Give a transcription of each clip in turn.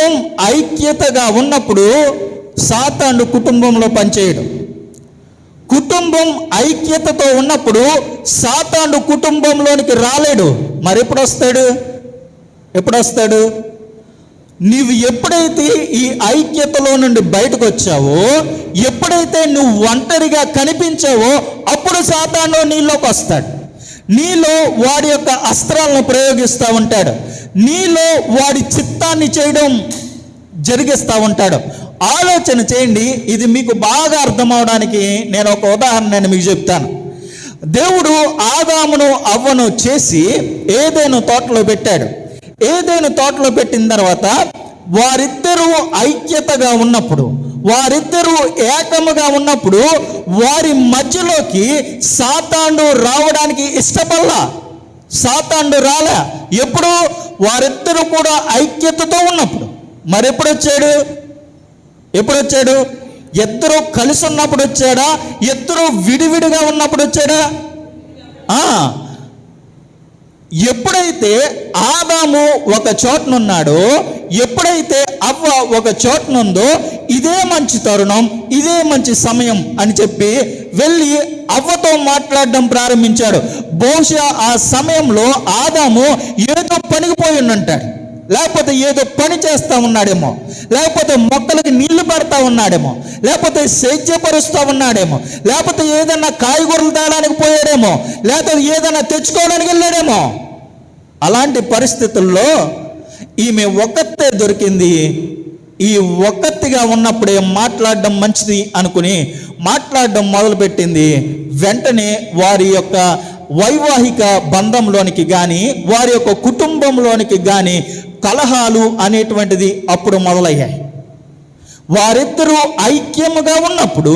కుటుంబం ఐక్యతగా ఉన్నప్పుడు సాతాను కుటుంబంలో పనిచేయడం. కుటుంబం ఐక్యతతో ఉన్నప్పుడు సాతాను కుటుంబంలోనికి రాలేడు. మరి ఎప్పుడు వస్తాడు ఎప్పుడు వస్తాడు నీవు ఎప్పుడైతే ఈ ఐక్యతలో నుండి బయటకు వచ్చావో ఎప్పుడైతే నువ్వు ఒంటరిగా కనిపించావో అప్పుడు సాతాను నీలోకి వస్తాడు నీలో వాడి యొక్క అస్త్రాలను ప్రయోగిస్తూ ఉంటాడు. నీలో వాడి చిత్తాన్ని చేయడం జరిగిస్తూ ఉంటాడు. ఆలోచన చేయండి ఇది మీకు బాగా అర్థం అవడానికి నేను ఒక ఉదాహరణ నేను మీకు చెప్తాను. దేవుడు ఆదామును అవ్వను చేసి ఏదైనా తోటలో పెట్టాడు. ఏదైనా తోటలో పెట్టిన తర్వాత వారిద్దరూ ఐక్యతగా ఉన్నప్పుడు వారిద్దరూ ఏకముగా ఉన్నప్పుడు వారి మధ్యలోకి సాతాండు రావడానికి ఇష్టపడలా? సాతాండు రాలే? ఎప్పుడు వారిద్దరూ కూడా ఐక్యతతో ఉన్నప్పుడు. మరి ఎప్పుడు వచ్చాడు ఎప్పుడు వచ్చాడు ఇద్దరు కలిసి ఉన్నప్పుడు వచ్చాడా? ఇద్దరు విడివిడిగా ఉన్నప్పుడు వచ్చాడా? ఎప్పుడైతే ఆదాము ఒక చోటనున్నాడో ఎప్పుడైతే అవ్వ ఒక చోటనుందో ఇదే మంచి తరుణం ఇదే మంచి సమయం అని చెప్పి వెళ్ళి అవ్వతో మాట్లాడడం ప్రారంభించాడు. బహుశా ఆ సమయంలో ఆదాము ఏదో పనికిపోయి ఉండంటాడు. లేకపోతే ఏదో పని చేస్తూ ఉన్నాడేమో. లేకపోతే మొక్కలకి నీళ్ళు పెడతా ఉన్నాడేమో. లేకపోతే సేద్యపరుస్తూ ఉన్నాడేమో. లేకపోతే ఏదైనా కాయగూరలు తేడానికి పోయాడేమో. లేకపోతే ఏదైనా తెచ్చుకోవడానికి వెళ్ళాడేమో. అలాంటి పరిస్థితుల్లో ఈమె ఒక్కతే దొరికింది. ఈ ఒక్కత్తిగా ఉన్నప్పుడే మాట్లాడడం మంచిది అనుకుని మాట్లాడడం మొదలుపెట్టింది. వెంటనే వారి యొక్క వైవాహిక బంధంలోనికి కానీ వారి యొక్క కుటుంబంలోనికి కానీ కలహాలు అనేటువంటిది అప్పుడు మొదలయ్యాయి. వారిద్దరూ ఐక్యముగా ఉన్నప్పుడు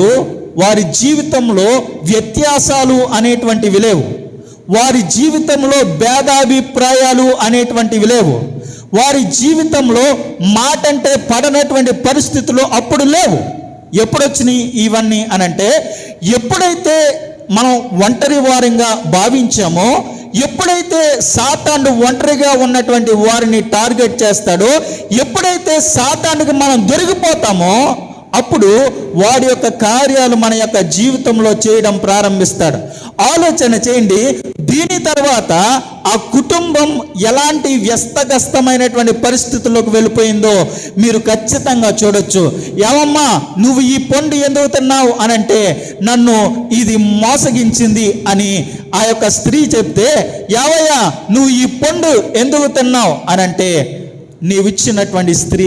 వారి జీవితంలో వ్యత్యాసాలు అనేటువంటివి లేవు. వారి జీవితంలో భేదాభిప్రాయాలు అనేటువంటివి లేవు. వారి జీవితంలో మాట అంటే పడనటువంటి పరిస్థితులు అప్పుడు లేవు. ఎప్పుడొచ్చినాయి ఇవన్నీ అనంటే ఎప్పుడైతే మనం ఒంటరి వారంగా భావించామో ఎప్పుడైతే సాతాను ఒంటరిగా ఉన్నటువంటి వారిని టార్గెట్ చేస్తాడో ఎప్పుడైతే సాతానికి మనం దొరికిపోతామో అప్పుడు వాడి యొక్క కార్యాలు మన యొక్క జీవితంలో చేయడం ప్రారంభిస్తాడు. ఆలోచన చేయండి దీని తర్వాత ఆ కుటుంబం ఎలాంటి వ్యస్తగస్తమైనటువంటి పరిస్థితుల్లోకి వెళ్ళిపోయిందో మీరు ఖచ్చితంగా చూడొచ్చు. ఏమమ్మా నువ్వు ఈ పండు ఎందుకు తిన్నావు అని అంటే నన్ను ఇది మోసగించింది అని ఆ యొక్క స్త్రీ చెప్తే యావయ్యా నువ్వు ఈ పండు ఎందుకు తిన్నావు? అని అంటే నీవిచ్చినటువంటి స్త్రీ